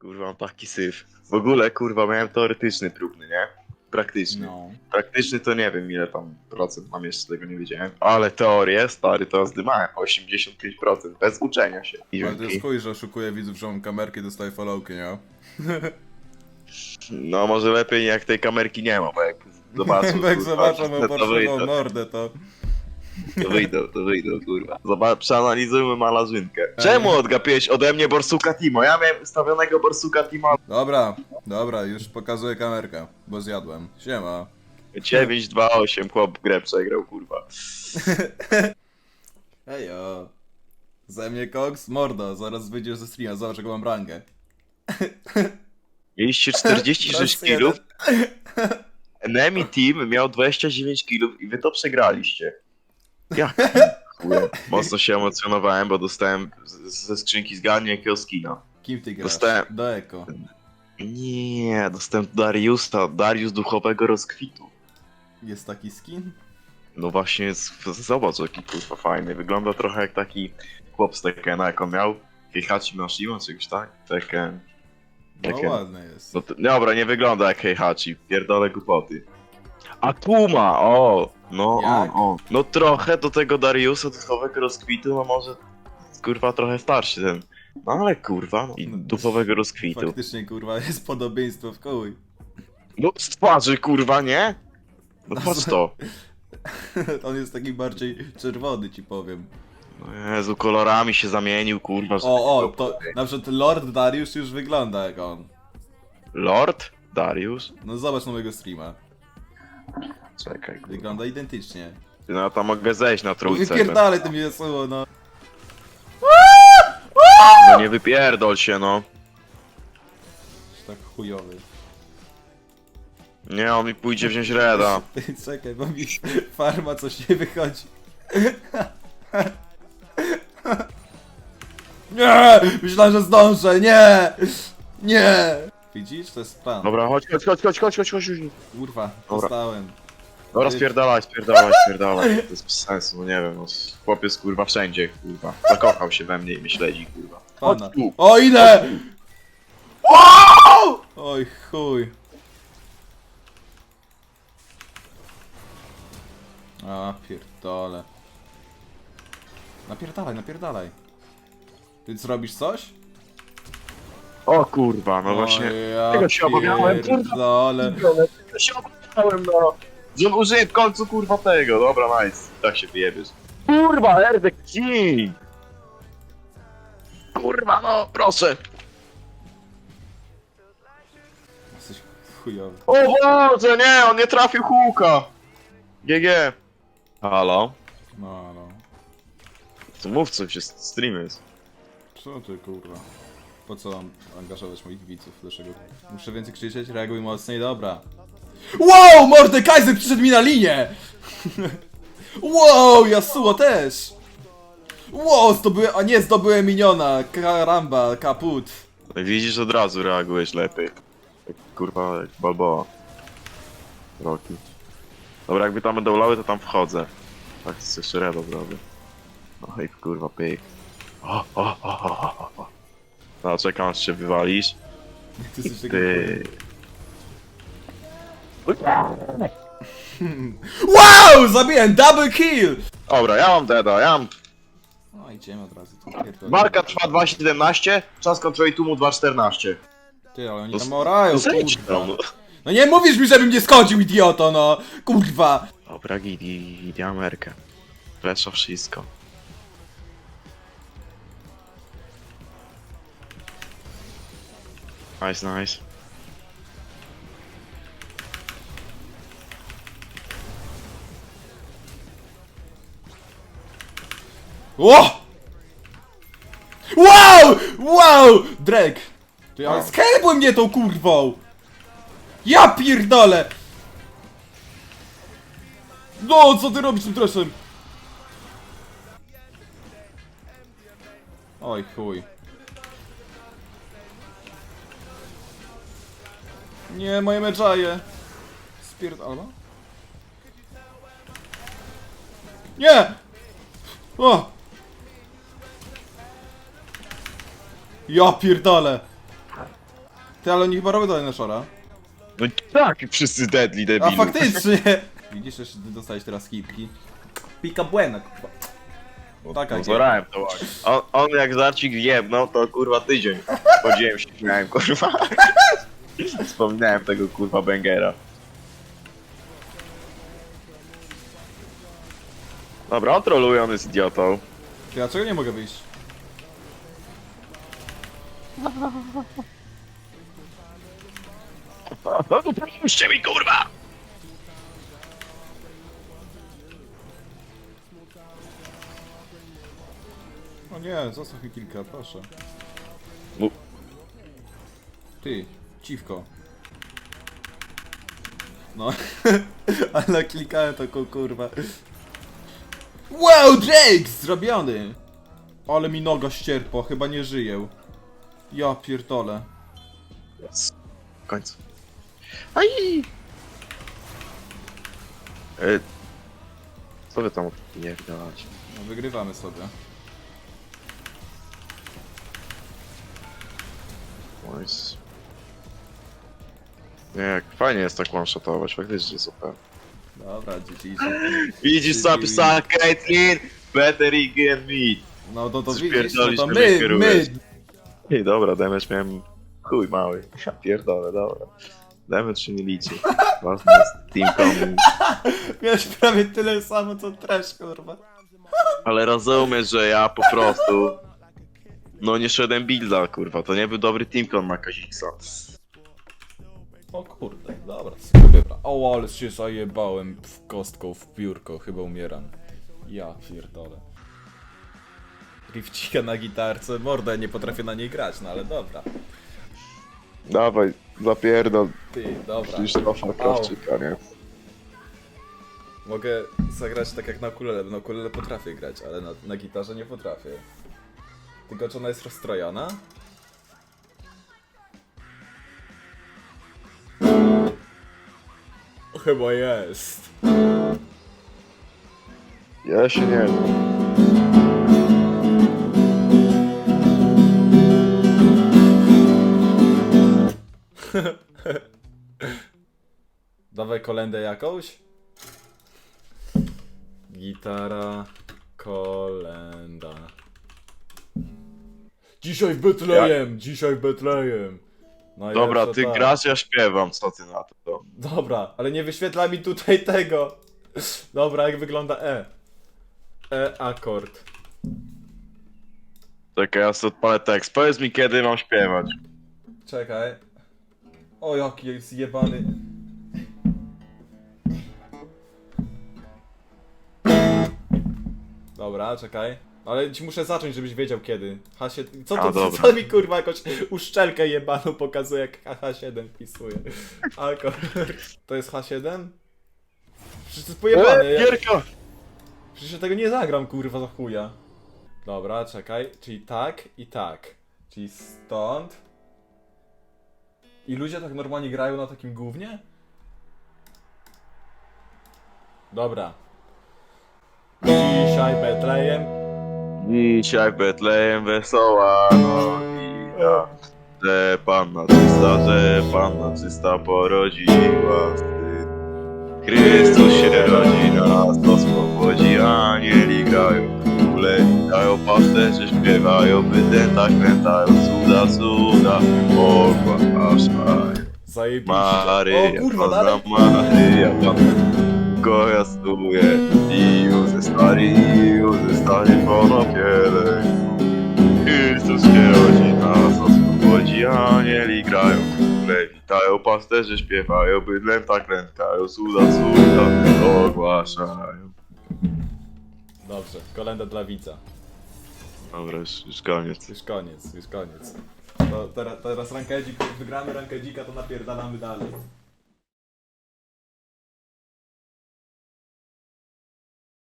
Kurwa, mam taki syf. W ogóle, kurwa, miałem teoretyczny próbny, nie? Praktyczny. No. Praktyczny to nie wiem ile tam procent mam jeszcze, tego nie wiedziałem. Ale teorię, stary, to zdymałem. 85%, bez uczenia się. I Ale to jest chuj, że oszukuje widzów, że mam kamerkę dostaję followki, nie? No może lepiej jak tej kamerki nie ma, bo jak zobaczę, Jak moją to parszywą wyjdą, mordę, to... to wyjdą, to wyjdą, kurwa. Zobacz, przeanalizujmy malarzynkę. Czemu odgapiłeś ode mnie Borsuka Timo? Ja miałem ustawionego Borsuka Timo Dobra, dobra, już pokazuję kamerkę, bo zjadłem. Siema. 9-2-8, chłop grę przegrał, kurwa. Ejo. Ze mnie koks? Mordo, zaraz wyjdziesz ze streama, zobacz jaką mam rangę. Mieliście 46 Plus jeden. killów, enemy team miał 29 killów i wy to przegraliście. Chuję. Mocno się emocjonowałem, bo dostałem ze skrzynki zgadnie jakiego skina. Kim ty grasz? Dostałem- Do eko. Nie, dostałem Dariusa, Darius duchowego rozkwitu. Jest taki skin? No właśnie, jest, zobacz jaki kurwa fajny. Wygląda trochę jak taki chłop z Tekena, jak on miał. Heihachi Mashima, czy coś tak? Tekken. No Tekken. ładny jest. No to, dobra, nie wygląda jak Heihachi, pierdolę głupoty. A Puma, o! No, on, Jak? on. No trochę do tego Dariusa duchowego rozkwitu, no może kurwa trochę starszy ten. No ale kurwa, no, i No, duchowego rozkwitu. Faktycznie kurwa jest podobieństwo w kołuj. No z twarzy kurwa, nie? No patrz to. On jest taki bardziej czerwony ci powiem. No Jezu, kolorami się zamienił, kurwa. że O, o, to na przykład Lord Darius już wygląda jak on. Lord? Darius? No zobacz nowego streama. Czekaj, kurwa. Wygląda identycznie. Ty, No tam mogę zejść na trójce. Wypierdalaj tym Jesuło, no. No nie wypierdol się, no. Jest tak chujowy. Nie, on mi pójdzie wziąć reda. Czekaj, bo mi farma coś nie wychodzi. Nie! Myślałem, że zdążę, nie! Nie! Widzisz, to jest plan. Dobra, chodź, chodź, chodź, chodź, chodź, chodź, chodź. Kurwa, Dobra. dostałem. Dobra, spierdalaj, spierdalaj, spierdalaj. To jest bez sensu, no nie wiem, no. Chłopiec kurwa wszędzie, kurwa. Zakochał się we mnie i mnie śledzi, kurwa. Chodź Pana. tu. O, idę! Oj, chuj. A, pierdole. Napierdalaj, napierdalaj. Ty zrobisz coś? O kurwa, no właśnie. Ja Tego się obawiałem, kurwa. pierdolę. Ja się obawiałem, no. Że użyję w końcu kurwa tego. Dobra, nice. Tak się wyjebiesz. Kurwa, Erdek King! Kurwa, no, proszę. Jesteś chujowy. O Boże, nie, on nie trafił huka. GG. Halo? No, no. To mów coś, jest stream jest. Co ty kurwa? Po co mam angażować moich widzów? Dlaczego? Muszę więcej krzyczeć? Reaguj mocniej, dobra. Wow! Mordekaiser przyszedł mi na linię! wow! Yasuo też! Wow! Zdobyłem... A nie, zdobyłem miniona! Karamba, kaput. Widzisz, od razu reagujesz lepiej. Jak, kurwa, jak Balboa. Roki. Dobra, jakby tam będą lały, to tam wchodzę. Tak, z jeszcze redo zrobię. No i kurwa, pyk. O, o, o, o, o, o. No, czekam aż się wywalisz. Ty. Wow! Zabiłem! Double kill! Dobra, ja mam deda, ja mam... No idziemy od razu. tu pierdolę. Walka trwa 2.17, czas kontroli tłumu 2.14. Ty, ale oni No tam orają, Zejdź kurwa. tam, no. No nie mówisz mi, żebym nie skończył, idioto, no! Kurwa! Dobra, gidi, gidi Amerykę. Weszło wszystko. Nice, nice. O! Wow! Wow! Drake! Ty, ale No. skelbły mnie tą kurwą! Ja pierdolę! No, co ty robisz tym treszem? Oj, chuj. Nie, moje medżaje. Spierd... Albo? Nie! O! Ja pierdolę! Ty, ale oni chyba robią dalej na szora. No tak, wszyscy deadly, A debilu. faktycznie! Widzisz, jeszcze ty dostałeś teraz kipki. Pika buena, kurwa. Taka No, zorałem to ładnie. On, on jak zarcik jebnął, to kurwa tydzień. Chodziłem się, śmiałem, kurwa. Wspominałem tego kurwa bangera. Dobra, on troluje, on jest idiotą. Ty, Dlaczego nie mogę wyjść? Pomóżcie mi, kurwa! O nie, zostaw mi kilka, proszę. Ty, ciwko. No, ale klikałem to ku- kurwa. Wow, Drake! Zrobiony! Ale mi noga ścierpła, chyba nie żyję. Ja pierdolę. Yes. W końcu. Aj! E, co wy tam nie widać? No, wygrywamy sobie. Nice. Nie, jak fajnie jest tak one-shotować, faktycznie super. Dobra, dzieci. Widzisz co napisała Caitlyn? Better again me. No to, to widzisz, no to my, my, Ej, dobra, damage miałem chuj mały. Ja pierdolę, dobra. Damage się nie liczy. Ważne jest team coming. miałeś prawie tyle samo co trash, kurwa. Ale rozumiesz, że ja po prostu... No nie szedłem builda, kurwa. To nie był dobry teamcon na Kaziksa. O kurde, dobra. Dobra. O, ale się zajebałem w kostką w piórko, chyba umieram. Ja pierdolę. Rifcika na gitarce, mordę, nie potrafię na niej grać, no ale dobra. Dawaj, zapierdol Ty, dobra. Krzysztofa Krawczyka, nie? Mogę zagrać tak jak na ukulele, bo na ukulele potrafię grać, ale na, na gitarze nie potrafię. Tylko czy ona jest rozstrojona? Chyba jest. Ja się nie znam. Dawaj kolendę jakąś. Gitara, kolenda. Dzisiaj w Betlejem, dzisiaj w Betlejem. Najlepsza Dobra, ty ta. grasz, ja śpiewam, co ty na to? Dobra, ale nie wyświetla mi tutaj tego. Dobra, jak wygląda E. E akord. Czekaj, ja sobie odpalę tekst. Powiedz mi, kiedy mam śpiewać. Czekaj. O, jaki jest jebany. Dobra, czekaj. Ale ci muszę zacząć, żebyś wiedział kiedy. H7. Co A, to, dobra. co mi kurwa jakąś uszczelkę jebaną pokazuje, jak H7 wpisuje. Akord. To jest H7? Przecież to jest pojebane. E, ja- Gierka! Przecież ja tego nie zagram, kurwa, za chuja. Dobra, czekaj. Czyli tak i tak. Czyli stąd. I ludzie tak normalnie grają na takim gównie? Dobra. Dzisiaj Betlejem. Dzisiaj Betlejem wesoła nowina, że Panna czysta, że Panna czysta porodziła syn. Chrystus się rodzi nas, to spowodzi, anieli grają, witają, pasterze śpiewają, bydlęta krętają, cuda, cuda, ogłaszają. Zajebiście. Maryja, o kurwa, dalej. Maryja, Panna gojastuje i Józef stary, i Józef stary ponopiele. Chrystus się rodzi, nas oswobodzi, anieli grają, króle witają, pasterze śpiewają, bydlęta klękają, cuda, cuda ogłaszają. Dobrze, kolenda dla widza. Dobra, już, już koniec. Już koniec, już koniec. To teraz, teraz rankedzik, jak wygramy rankedzika, to napierdalamy dalej.